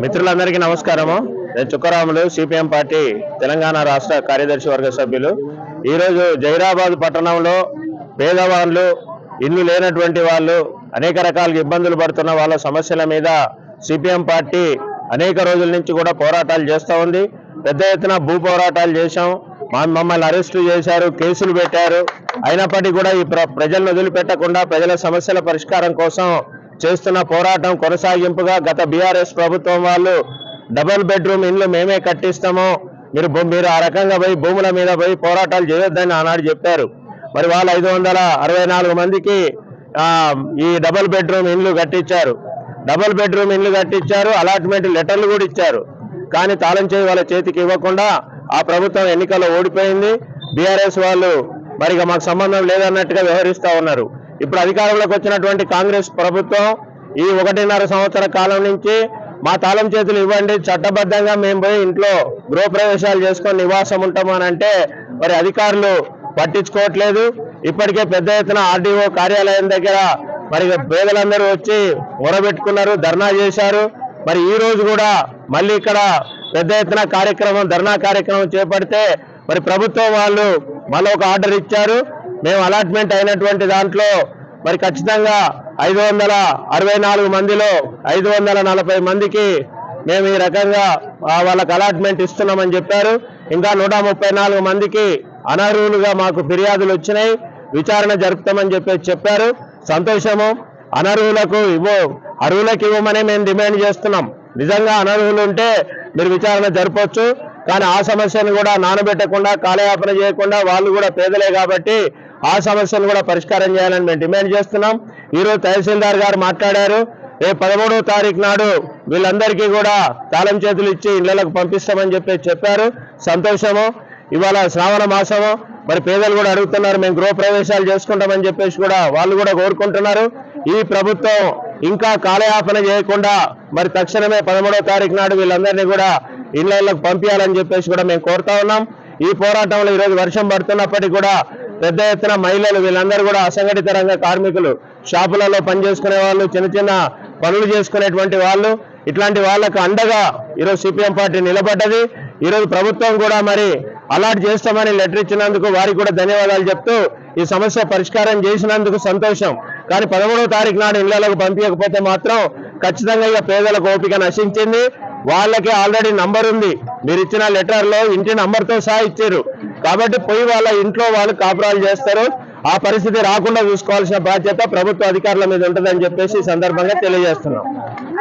మిత్రులందరికీ నమస్కారము. నేను చుక్కరాములు సిపిఎం పార్టీ తెలంగాణ రాష్ట్ర కార్యదర్శి వర్గ సభ్యులు. ఈరోజు జైరాబాద్ పట్టణంలో పేదవాళ్ళు ఇల్లు లేనటువంటి వాళ్ళు అనేక రకాల ఇబ్బందులు పడుతున్న వాళ్ళ సమస్యల మీద సిపిఎం పార్టీ అనేక రోజుల నుంచి కూడా పోరాటాలు చేస్తూ ఉంది. పెద్ద ఎత్తున భూ పోరాటాలు చేశాం. మా- మమ్మల్ని అరెస్టు చేశారు కేసులు పెట్టారు. అయినప్పటికీ కూడా ఈ ప్ర- ప్రజలను వదిలిపెట్టకుండా ప్రజల సమస్యల పరిష్కారం కోసం చేస్తున్న పోరాటం కొనసాగింపుగా గత బీఆర్ఎస్ ప్రభుత్వం వాళ్ళు డబుల్ బెడ్రూమ్ ఇండ్లు మేమే కట్టిస్తాము. మీరు మీరు ఆ రకంగా పోయి భూముల మీద పోయి పోరాటాలు చేయొద్దని ఆనాడు చెప్పారు. మరి వాళ్ళు ఐదు వందల అరవై నాలుగు మందికి ఈ డబుల్ బెడ్రూమ్ ఇండ్లు కట్టించారు. డబుల్ బెడ్రూమ్ ఇండ్లు కట్టించారు అలాట్మెంట్ లెటర్లు కూడా ఇచ్చారు. కానీ తాళం చేయి వాళ్ళ చేతికి ఇవ్వకుండా ఆ ప్రభుత్వం ఎన్నికల్లో ఓడిపోయింది. బీఆర్ఎస్ వాళ్ళు మరి మాకు సంబంధం లేదన్నట్టుగా వ్యవహరిస్తూ ఉన్నారు. ఇప్పుడు అధికారంలోకి వచ్చినటువంటి కాంగ్రెస్ ప్రభుత్వం ఈ ఒకటిన్నర సంవత్సర కాలం నుంచి మా తాళం చేతులు ఇవ్వండి చట్టబద్ధంగా మేము పోయి ఇంట్లో గృహప్రవేశాలు చేసుకొని నివాసం ఉంటామనంటే అంటే మరి అధికారులు పట్టించుకోవట్లేదు. ఇప్పటికే పెద్ద ఎత్తున ఆర్డీఓ కార్యాలయం దగ్గర మరి పేదలందరూ వచ్చి మొరబెట్టుకున్నారు ధర్నా చేశారు. మరి ఈ రోజు కూడా మళ్ళీ ఇక్కడ పెద్ద ఎత్తున కార్యక్రమం ధర్నా కార్యక్రమం చేపడితే మరి ప్రభుత్వం వాళ్ళు మళ్ళీ ఒక ఆర్డర్ ఇచ్చారు. మేము అలాట్మెంట్ అయినటువంటి దాంట్లో మరి ఖచ్చితంగా ఐదు వందల అరవై నాలుగు మందిలో ఐదు వందల నలభై మందికి మేము ఈ రకంగా వాళ్ళకి అలాట్మెంట్ ఇస్తున్నామని చెప్పారు. ఇంకా నూట ముప్పై నాలుగు మందికి అనర్హులుగా మాకు ఫిర్యాదులు వచ్చినాయి. విచారణ జరుపుతామని చెప్పేసి చెప్పారు. సంతోషము. అనర్హులకు ఇవ్వు అర్హులకు ఇవ్వమని మేము డిమాండ్ చేస్తున్నాం. నిజంగా అనర్హులు ఉంటే మీరు విచారణ జరపొచ్చు. కానీ ఆ సమస్యను కూడా నానబెట్టకుండా కాలయాపన చేయకుండా వాళ్ళు కూడా పేదలే కాబట్టి ఆ సమస్యను కూడా పరిష్కారం చేయాలని మేము డిమాండ్ చేస్తున్నాం. ఈరోజు తహసీల్దార్ గారు మాట్లాడారు. రేపు పదమూడవ తారీఖు నాడు వీళ్ళందరికీ కూడా తాళం చేతులు ఇచ్చి ఇళ్ళకు పంపిస్తామని చెప్పి చెప్పారు. సంతోషము. ఇవాళ శ్రావణ మాసము. మరి పేదలు కూడా అడుగుతున్నారు మేము గృహ ప్రవేశాలు చేసుకుంటామని చెప్పేసి కూడా వాళ్ళు కూడా కోరుకుంటున్నారు. ఈ ప్రభుత్వం ఇంకా కాలయాపన చేయకుండా మరి తక్షణమే పదమూడవ తారీఖు నాడు వీళ్ళందరినీ కూడా ఇళ్ళకు పంపించాలని చెప్పేసి కూడా మేము కోరుతా ఉన్నాం. ఈ పోరాటంలో ఈరోజు వర్షం పడుతున్నప్పటికీ కూడా పెద్ద ఎత్తున మహిళలు వీళ్ళందరూ కూడా అసంఘటిత రంగ కార్మికులు షాపులలో పనిచేసుకునే వాళ్ళు చిన్న చిన్న పనులు చేసుకునేటువంటి వాళ్ళు. ఇట్లాంటి వాళ్ళకు అండగా ఈరోజు సిపిఎం పార్టీ నిలబడ్డది. ఈరోజు ప్రభుత్వం కూడా మరి అలాట్ చేస్తామని లెటర్ ఇచ్చినందుకు వారికి కూడా ధన్యవాదాలు చెప్తూ ఈ సమస్య పరిష్కారం చేసినందుకు సంతోషం. కానీ పదమూడవ తారీఖు నాడు ఇళ్ళలోకి పంపించకపోతే మాత్రం ఖచ్చితంగా ఇక పేదలకు ఓపిక నశించింది. వాళ్ళకి ఆల్రెడీ నంబర్ ఉంది. మీరు ఇచ్చిన లెటర్లో ఇంటి నంబర్తో సహా ఇచ్చారు. కాబట్టి పోయి వాళ్ళ ఇంట్లో వాళ్ళు కాపురాలు చేస్తారు. ఆ పరిస్థితి రాకుండా చూసుకోవాల్సిన బాధ్యత ప్రభుత్వ అధికారుల మీద ఉంటుందని చెప్పేసి ఈ సందర్భంగా తెలియజేస్తున్నాం.